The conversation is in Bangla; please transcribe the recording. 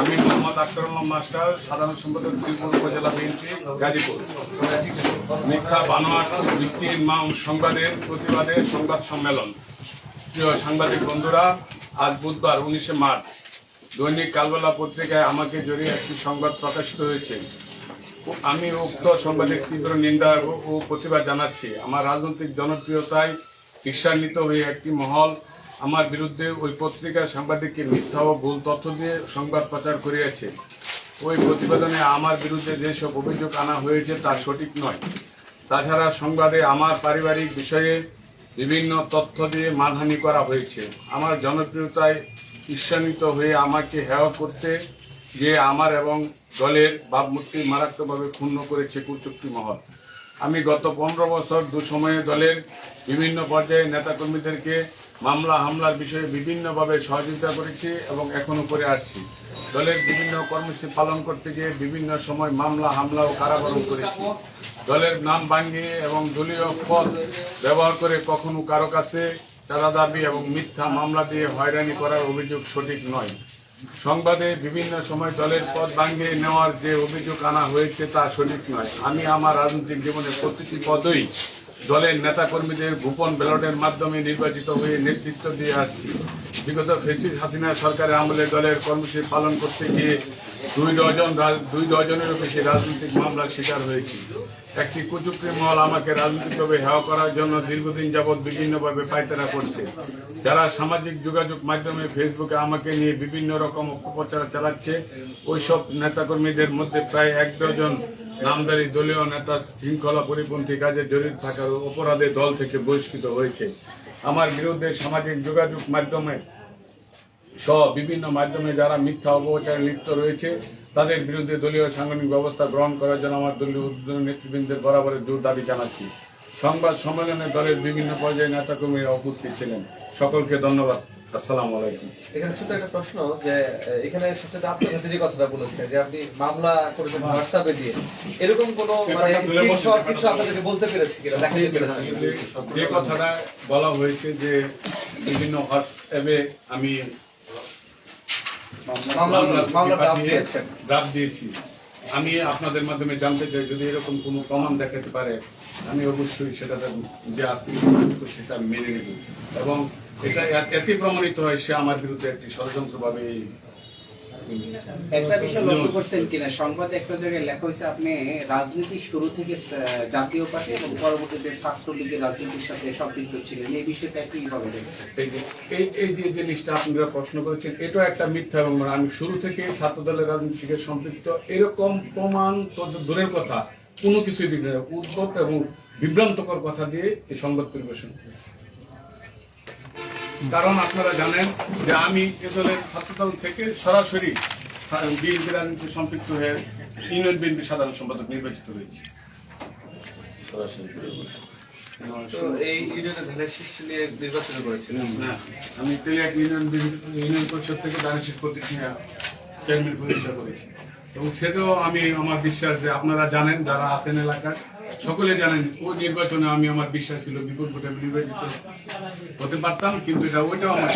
আমি মোহাম্মদ আক্তারুল্লাহ মাস্টার, সাধারণ সম্পাদক, শ্রীপুর উপজেলা বিএনপি, গাজীপুর। মিথ্যা বানোয়াট ভিত্তিহীন মাম সংবাদের প্রতিবাদে সংবাদ সম্মেলন। প্রিয় সাংবাদিক বন্ধুরা, আজ বুধবার উনিশে মার্চ। দৈনিক কালবেলা পত্রিকায় আমাকে জড়িয়ে একটি সংবাদ প্রকাশিত হয়েছে। আমি উক্ত সংবাদের তীব্র নিন্দা ও প্রতিবাদ জানাচ্ছি। আমার রাজনৈতিক জনপ্রিয়তায় ঈর্ষান্বিত হয়ে একটি মহল আমার বিরুদ্ধে ওই পত্রিকার সাংবাদিককে মিথ্যা ও ভুল তথ্য দিয়ে সংবাদ প্রচার করিয়াছে। ওই প্রতিবেদনে আমার বিরুদ্ধে যেসব অভিযোগ আনা হয়েছে তা সঠিক নয়। তাছাড়া সংবাদে আমার পারিবারিক বিষয়ে বিভিন্ন তথ্য দিয়ে মানহানি করা হয়েছে। আমার জনপ্রিয়তায় ঈর্ষান্বিত হয়ে আমাকে হেয় করতে যে আমার এবং দলের ভাবমূর্তি মারাত্মকভাবে ক্ষুণ্ণ করেছে কুচুক্তি মহল। আমি গত পনেরো বছর দুসময়ে দলের বিভিন্ন পর্যায়ে নেতাকর্মীদেরকে মামলা, হামলার বিষয়ে বিভিন্নভাবে সহযোগিতা করেছি এবং এখনও করে আসছি। দলের বিভিন্ন কর্মসূচি পালন করতে গিয়ে বিভিন্ন সময় মামলা, হামলা ও কারাবরণ করেছি। দলের নাম ভাঙিয়ে এবং দলীয় পদ ব্যবহার করে কখনো কারও কাছে চাঁদা দাবি এবং মিথ্যা মামলা দিয়ে হয়রানি করার অভিযোগ সঠিক নয়। সংবাদে বিভিন্ন সময় দলের পদ ভাঙিয়ে নেওয়ার যে অভিযোগ আনা হয়েছে তা সঠিক নয়। আমি আমার রাজনৈতিক জীবনে প্রতিটি পদই দলের নেতাকর্মীদের গোপন ব্যালটের মাধ্যমে নির্বাচিত হয়ে নেতৃত্ব দিয়ে আসছি। বিগত ফেসিস হাসিনা সরকারের আমলে দলের কর্মসূচি পালন করতে গিয়ে দুই ডজন দুই ডজনেরও বেশি রাজনৈতিক মামলার শিকার হয়েছি। একটি কুচুকরি মহল আমাকে রাজনৈতিকভাবে হেওয়া করার জন্য দীর্ঘদিন যাবৎ বিভিন্নভাবে পায়তারা করছে। যারা সামাজিক যোগাযোগ মাধ্যমে ফেসবুকে আমাকে নিয়ে বিভিন্ন রকম অপপ্রচার চালাচ্ছে, ওইসব নেতাকর্মীদের মধ্যে প্রায় এক ডজন নামদারি দলীয় নেতার শৃঙ্খলা পরিপন্থী কাজে জড়িত থাকার অপরাধে দল থেকে বহিষ্কৃত হয়েছে। আমার বিরুদ্ধে সামাজিক যোগাযোগ মাধ্যমে সহ বিভিন্ন মাধ্যমে যারা মিথ্যা অপপ্রচারে লিপ্ত রয়েছে, তাদের বিরুদ্ধে দলীয় সাংগঠনিক ব্যবস্থা গ্রহণ করার জন্য আমার দলীয় উদ্বোধন নেতৃবৃন্দের বরাবরের জোর দাবি জানাচ্ছি। সংবাদ সম্মেলনে দলের বিভিন্ন পর্যায়ে নেতাকর্মীরা উপস্থিত ছিলেন। সকলকে ধন্যবাদ। আসসালামু আলাইকুম। এখানে ছোট একটা প্রশ্ন যে এখানে সবচেয়ে আত্মঘাতী যে কথাটা বলেছে যে আপনি মামলা করেছেন হোয়াটসঅ্যাপে দিয়ে এরকম কোনো মানে স্ক্রিনশট কিছু আপনাদেরকে বলতে পেরেছে কিনা দেখাতে পেরেছে যে কথাটা বলা হয়েছে যে বিভিন্ন হোয়াটসঅ্যাপে আমি মামলা- মামলা draft দিয়েছেন। ড্রাফট দিয়েছি। আমি আপনাদের মাধ্যমে জানতে চাই যদি এরকম কোনো প্রমাণ দেখাতে পারে আমি অবশ্যই সেটা যে আজকে সেটা মেনে নেব। এবং এটা এতে প্রমাণিত হয় সে আমার বিরুদ্ধে একটি ষড়যন্ত্রভাবে একটা বিষয় লক্ষ্য করছেন কিনা? সংবাদে একটা জায়গায় লেখা হয়েছে আপনি রাজনীতির শুরু থেকে জাতীয় পার্টি এবং পরবর্তীতে ছাত্রলীগের রাজনীতির সাথে সম্পৃক্ত ছিলেন। এই বিষয়টা কীভাবে দেখছেন? এই যে এই এই যে জিনিসটা আপনারা প্রশ্ন করেছেন এটাও একটা মিথ্যা এবং আমি শুরু থেকে ছাত্র দলের রাজনীতি থেকে সম্পৃক্ত এরকম প্রমাণ তো দূরের কথা। কোনো কিছুই দিকে না। উদ্ভট এবং বিভ্রান্তকর কথা দিয়ে এই সংবাদ পরিবেশন করেছি। কারণ আপনারা জানেন যে আমি এ দলের ছাত্রদল থেকে সরাসরি বিএনপি রাজনীতি সম্পৃক্ত হয়ে ইউনিয়ন বিএনপি সাধারণ সম্পাদক নির্বাচিত হয়েছি। নিয়ে না আমি ইউনিয়ন পরিষদ থেকে দানেশের প্রতিক্রিয়া চেয়ারম্যান প্রতিষ্ঠা করেছি। এবং সেটাও আমি আমার বিশ্বাস যে আপনারা জানেন, যারা আছেন এলাকায় সকলে জানেন ওই নির্বাচনে আমি আমার বিশ্বাস ছিল বিপুল ভোটে নির্বাচিত হতে পারতাম, কিন্তু এটা ওইটাও আমার